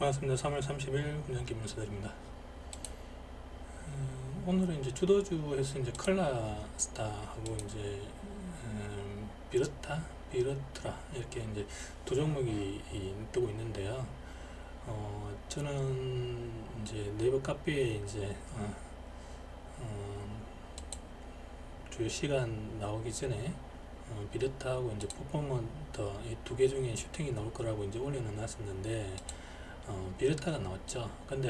반갑습니다. 3월 30일 훈련 김문서드립니다. 음, 오늘은 이제 주도주에서 이제 컬라스타하고 이제 음, 비르타, 비르트라 이렇게 이제 두 종목이 이- 뜨고 있는데요. 어, 저는 이제 네이버 카페에 이제 어, 어, 주요 시간 나오기 전에 어, 비르타하고 이제 퍼포먼터 이두 개 중에 슈팅이 나올 거라고 이제 올려놓 놨었는데 어, 비르타가 나왔죠. 근데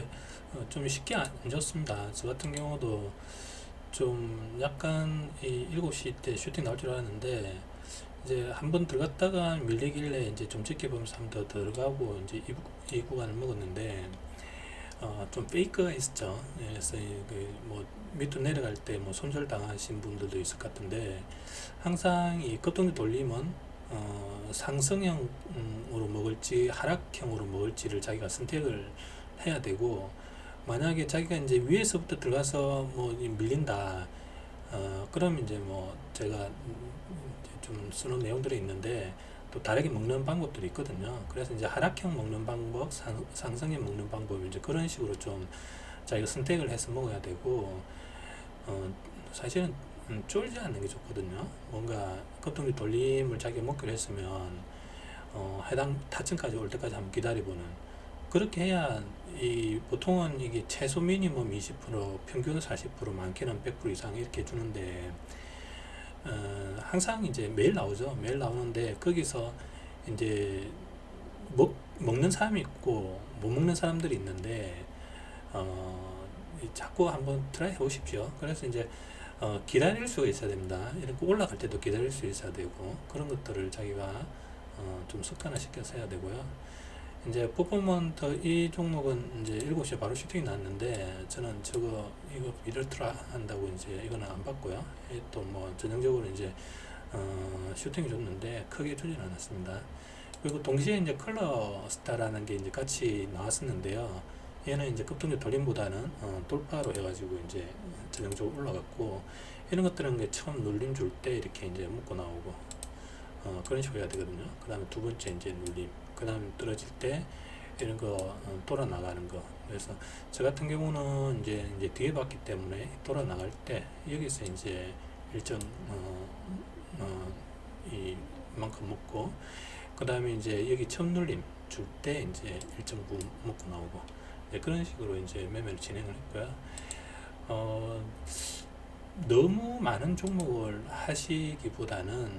어, 좀 쉽게 안 줬습니다. 저 같은 경우도 좀 약간 이 7시 때 슈팅 나올 줄 알았는데 이제 한 번 들어갔다가 밀리길래 이제 좀 지켜보면서 한 번 더 들어가고 이제 이, 구- 이 구간을 먹었는데 어, 좀 페이크가 있었죠. 예, 그래서 그뭐 밑으로 내려갈 때 뭐 손절 당하신 분들도 있을 것 같은데 항상 이 동기 돌림은 어, 상승형으로 먹을지 하락형으로 먹을지를 자기가 선택을 해야 되고 만약에 자기가 이제 위에서부터 들어가서 뭐이 밀린다 어, 그러면 이제 뭐 제가 좀 쓰는 내용들이 있는데 또 다르게 먹는 방법들이 있거든요. 그래서 이제 하락형 먹는 방법, 상, 상승형 먹는 방법 이제 그런 식으로 좀 자기가 선택을 해서 먹어야 되고 어, 사실은 음, 쫄지 않는 게 좋거든요. 뭔가 껍동기 돌림을 자기가 먹기로 했으면 어, 해당 타점까지 올 때까지 한번 기다려보는 그렇게 해야 이 보통은 이게 최소 미니멈 20% 평균은 40% 많게는 100% 이상 이렇게 주는데 어, 항상 이제 매일 나오죠. 매일 나오는데 거기서 이제 먹, 먹는 사람이 있고 못 먹는 사람들이 있는데 어, 이 자꾸 한번 트라이 해보십시오. 그래서 이제 어, 기다릴 수가 있어야 됩니다. 이렇게 올라갈 때도 기다릴 수 있어야 되고 그런 것들을 자기가 어, 좀 습관화 시켜서 해야 되고요. 이제 퍼포먼트 이 종목은 이제 7시에 바로 슈팅이 났는데 저는 저거 이거 이럴트라 한다고 이제 이거는 안 봤고요. 또 뭐 전형적으로 이제 어, 슈팅이 줬는데 크게 주진 않았습니다. 그리고 동시에 이제 컬러 스타라는 게 이제 같이 나왔었는데요. 얘는 이제 급등력 돌림보다는 어, 돌파로 해가지고 이제 전형적으로 올라갔고 이런 것들은 처음 눌림 줄 때 이렇게 이제 묶고 나오고 어, 그런 식으로 해야 되거든요. 그 다음에 두 번째 이제 눌림, 그 다음에 떨어질 때 이런 거 어, 돌아 나가는 거. 그래서 저 같은 경우는 이제 이제 뒤에 봤기 때문에 돌아 나갈 때 여기서 이제 일정 어, 어, 이만큼 먹고 그 다음에 이제 여기 첨 눌림 줄 때 이제 일정 부분 먹고 나오고 네, 그런 식으로 이제 매매를 진행을 했고요. 어, 너무 많은 종목을 하시기보다는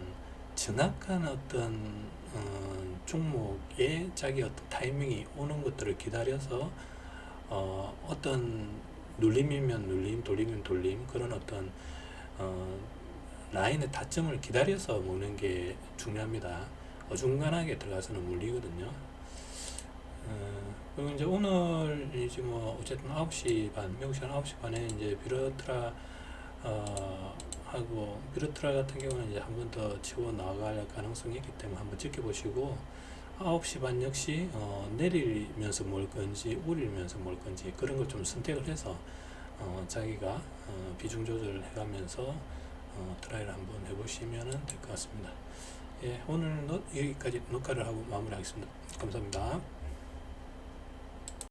정확한 어떤 어, 종목에 자기 어떤 타이밍이 오는 것들을 기다려서 어, 어떤 눌림이면 눌림, 돌림이면 돌림 그런 어떤 어, 라인의 타점을 기다려서 모는 게 중요합니다. 어중간하게 들어가서는 물리거든요. 어, 그리고 이제 오늘 이제 뭐 어쨌든 9시 반, 미국 시간 9시 반에 이제 비로트라 어, 하고 비로트라 같은 경우는 이제 한 번 더 치고 나갈 가능성이 있기 때문에 한번 지켜보시고 9시 반 역시 어, 내리면서 몰 건지 오리면서 몰 건지 그런 걸 좀 선택을 해서 어, 자기가 어, 비중 조절을 해가면서 어, 트라이를 한번 해보시면 될 것 같습니다. 예, 오늘 노, 여기까지 녹화를 하고 마무리하겠습니다. 감사합니다.